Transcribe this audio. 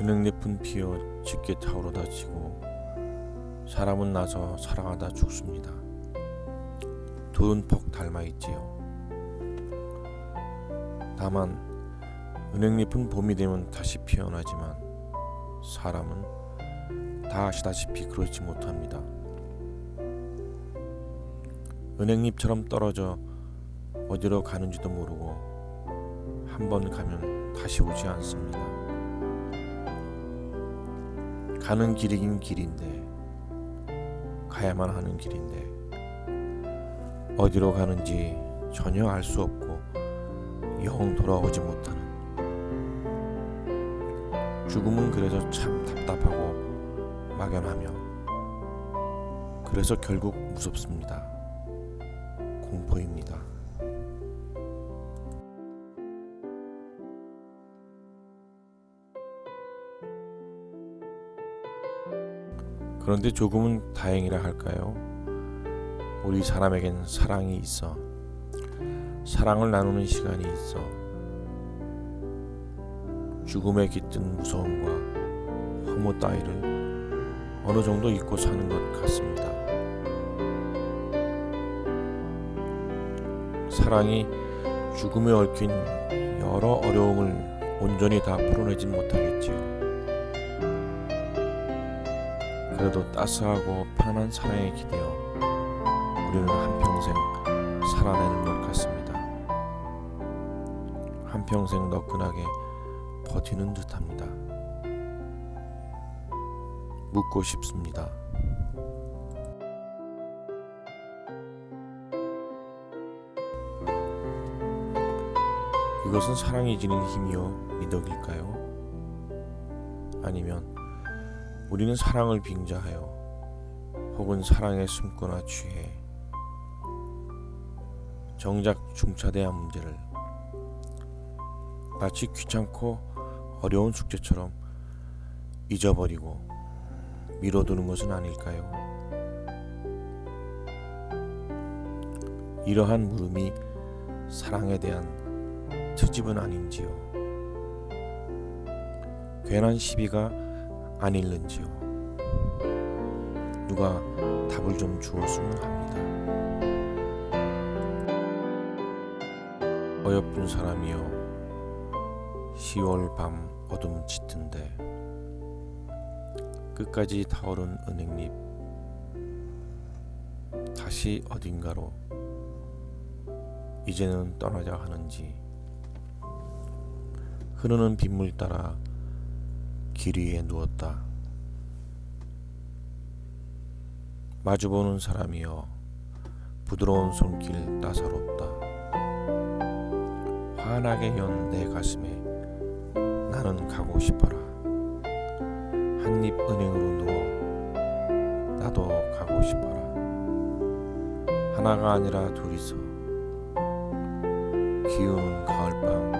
은행잎은 피어 짙게 타오르다 지고 사람은 나서 살아가다 죽습니다. 둘은 폭 닮아 있지요. 다만 은행잎은 봄이 되면 다시 피어나지만 사람은 다 아시다시피 그렇지 못합니다. 은행잎처럼 떨어져 어디로 가는지도 모르고 한 번 가면 다시 오지 않습니다. 가는 길이긴 길인데 가야만 하는 길인데 어디로 가는지 전혀 알 수 없고 영 돌아오지 못하는 죽음은 그래서 참 답답하고 막연하며 그래서 결국 무섭습니다. 공포입니다. 그런데 조금은 다행이라 할까요? 우리 사람에겐 사랑이 있어. 사랑을 나누는 시간이 있어. 죽음에 깃든 무서움과 허무 따위를 어느 정도 잊고 사는 것 같습니다. 사랑이 죽음에 얽힌 여러 어려움을 온전히 다 풀어내진 못하겠지요. 그래도 따스하고 편안한 사랑에 기대어 우리는 한평생 살아내는 것 같습니다. 한평생 너끈하게 버티는 듯합니다. 묻고 싶습니다. 이것은 사랑이 지닌 힘이요 미덕일까요? 아니면 우리는 사랑을 빙자하여 혹은 사랑에 숨거나 취해 정작 중차대한 문제를 마치 귀찮고 어려운 숙제처럼 잊어버리고 미뤄두는 것은 아닐까요? 이러한 물음이 사랑에 대한 트집은 아닌지요? 괜한 시비가 아닐는지요? 누가 답을 좀 주었으면 합니다. 어여쁜 사람이여 10월 밤 어둠 짙은데 끝까지 타오른 은행잎 다시 어딘가로 이제는 떠나자 하는지 흐르는 빗물 따라 길 위에 누웠다. 마주보는 사람이여 부드러운 손길 따사롭다. 환하게 연 내 가슴에 나는 가고 싶어라. 한입 은행으로 누워 나도 가고 싶어라. 하나가 아니라 둘이서 기우는 가을밤